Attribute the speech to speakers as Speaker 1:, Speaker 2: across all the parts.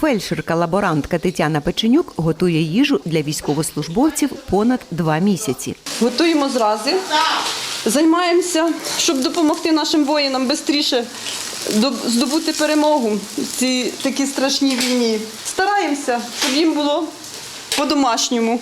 Speaker 1: Фельдшерка-лаборантка Тетяна Печенюк готує їжу для військовослужбовців понад два місяці.
Speaker 2: Готуємо зрази, займаємося, щоб допомогти нашим воїнам швидше здобути перемогу в цій такій страшній війні. Стараємося, щоб їм було по-домашньому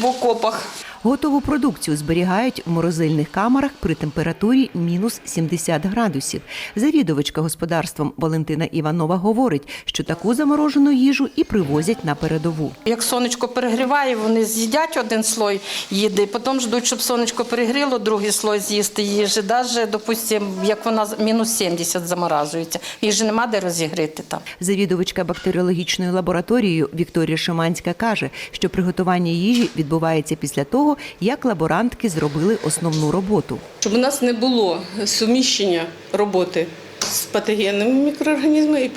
Speaker 2: в окопах.
Speaker 1: Готову продукцію зберігають в морозильних камерах при температурі мінус 70 градусів. Завідувачка господарством Валентина Іванова говорить, що таку заморожену їжу і привозять на передову.
Speaker 3: Як сонечко перегріває, вони з'їдять один слой їди, потім ждуть, щоб сонечко перегріло, другий слой з'їсти їжі. Навіть, допустимо, як вона мінус 70 заморажується. Їжі нема де розігріти там.
Speaker 1: Завідувачка бактеріологічною лабораторією Вікторія Шиманська каже, що приготування їжі відбувається після того, як лаборантки зробили основну роботу.
Speaker 4: щоб у нас не було суміщення роботи з патогенними мікроорганізмами і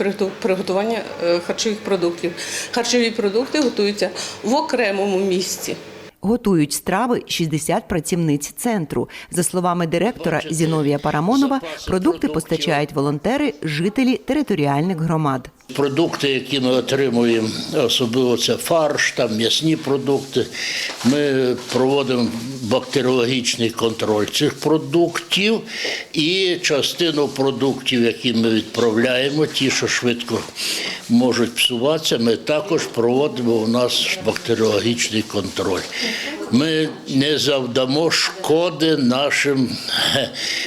Speaker 4: приготування е, харчових продуктів. Харчові продукти готуються в окремому місці.
Speaker 1: Готують страви 60 працівниць центру. За словами директора Зіновія Парамонова, продукти постачають волонтери, жителі територіальних громад.
Speaker 5: Продукти, які ми отримуємо, особливо це фарш, там м'ясні продукти. Ми проводимо бактеріологічний контроль цих продуктів і частину продуктів, які ми відправляємо, ті, що швидко можуть псуватися, ми також проводимо у нас бактеріологічний контроль. Ми не завдамо шкоди нашим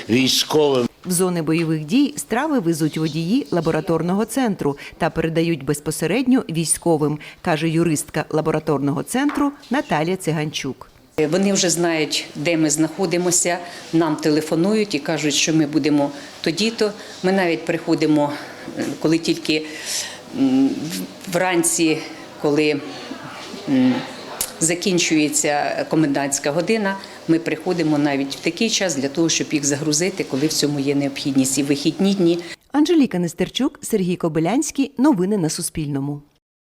Speaker 5: військовим.
Speaker 1: В зони бойових дій страви везуть водії лабораторного центру та передають безпосередньо військовим, каже юристка лабораторного центру Наталія Циганчук.
Speaker 6: Вони вже знають, де ми знаходимося, нам телефонують і кажуть, що ми будемо тоді-то. Ми навіть приходимо, е, коли тільки вранці, коли закінчується комендантська година. Ми приходимо навіть в такий час для того, щоб їх загрузити, коли в цьому є необхідність. І вихідні дні
Speaker 1: Анжеліка Нестерчук, Сергій Кобилянський. Новини на Суспільному.